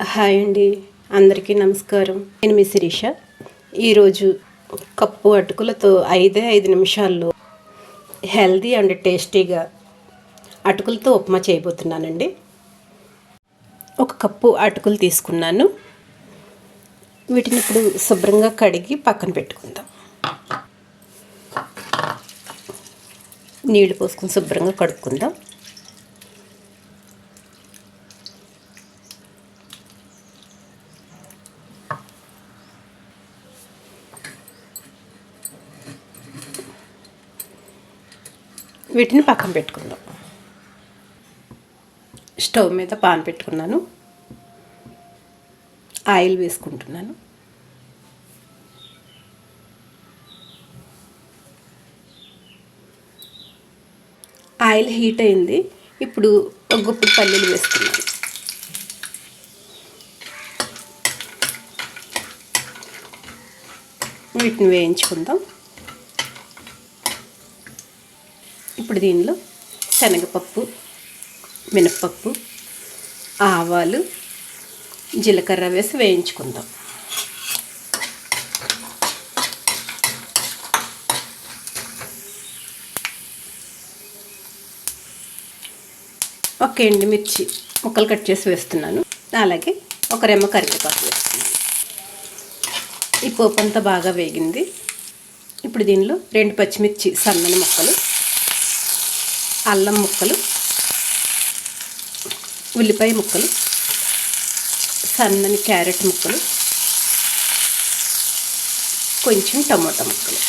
Hi అండి. అందరికీ నమస్కారం. నేను మీ శిరీష. ఈరోజు కప్పు అటుకులతో ఐదే ఐదు నిమిషాల్లో హెల్దీ అండ్ టేస్టీగా అటుకులతో ఉప్మా చేయబోతున్నానండి. ఒక కప్పు అటుకులు తీసుకున్నాను. వీటిని ఇప్పుడు శుభ్రంగా కడిగి పక్కన పెట్టుకుందాం. నీళ్ళు పోసుకొని శుభ్రంగా కడుక్కుందాం. వీటిని పక్కన పెట్టుకుందాం. స్టవ్ మీద పాన్ పెట్టుకున్నాను. ఆయిల్ వేసుకుంటున్నాను. ఆయిల్ హీట్ అయింది. ఇప్పుడు ఒక గుప్పుడు పల్లీలు వేస్తున్నాను వీటిని వేయించుకుందాం. ఇప్పుడు దీనిలో శనగపప్పు మినప్పప్పు ఆవాలు జీలకర్ర వేసి వేయించుకుందాం. ఒక ఎండుమిర్చి ముక్కలు కట్ చేసి వేస్తున్నాను. అలాగే ఒక రెమ్మ కరివేపాకు వేస్తున్నాను. ఈ పోపు అంతా బాగా వేగింది. ఇప్పుడు దీనిలో రెండు పచ్చిమిర్చి సన్నని ముక్కలు అల్లం ముక్కలు ఉల్లిపాయ ముక్కలు సన్నని క్యారెట్ ముక్కలు కొంచెం టమాటా ముక్కలు.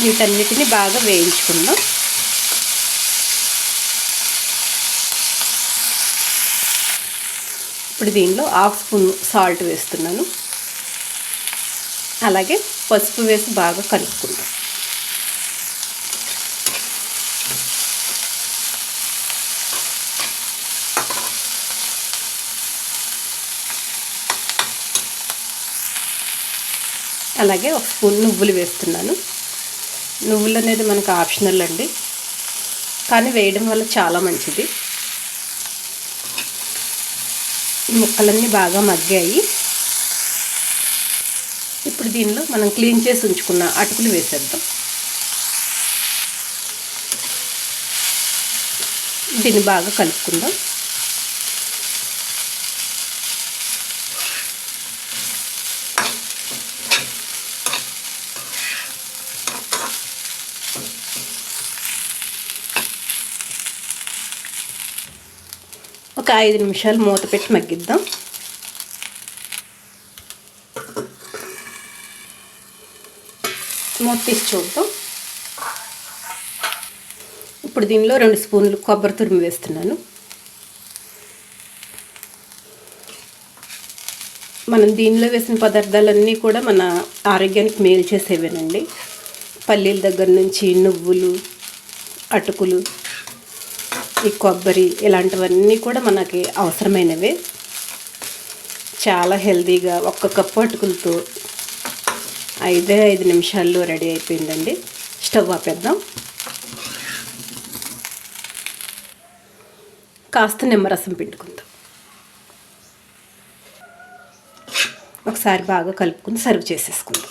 వీటన్నిటిని బాగా వేయించుకుందాం. ఇప్పుడు దీనిలో హాఫ్ స్పూన్ సాల్ట్ వేస్తున్నాను. అలాగే పసుపు వేసి బాగా కలుపుకుందాం. అలాగే ఒక స్పూన్ నువ్వులు వేస్తున్నాను. నువ్వులు అనేది మనకు ఆప్షనల్ అండి. కానీ వేయడం వల్ల చాలా మంచిది. ముక్కలన్నీ బాగా మగ్గాయి. ఇప్పుడు దీనిలో మనం క్లీన్ చేసి ఉంచుకున్న అటుకులు వేసేద్దాం. దీన్ని బాగా కలుపుకుందాం. ఒక ఐదు నిమిషాలు మూత పెట్టి మగ్గిద్దాం. మూత తీసి చూద్దాం. ఇప్పుడు దీనిలో రెండు స్పూన్లు కొబ్బరి తురిమి వేస్తున్నాను. మనం దీనిలో వేసిన పదార్థాలన్నీ కూడా మన ఆరోగ్యానికి మేలు చేసేవేనండి. పల్లీల దగ్గర నుంచి నువ్వులు అటుకులు ఈ కొబ్బరి ఇలాంటివన్నీ కూడా మనకి అవసరమైనవే. చాలా హెల్తీగా ఒక్క కప్పు అటుకులతో ఐదే ఐదు నిమిషాల్లో రెడీ అయిపోయిందండి. స్టవ్ ఆపేద్దాం. కాస్త నిమ్మరసం పిండుకుందాం. ఒకసారి బాగా కలుపుకుని సర్వ్ చేసేసుకుందాం.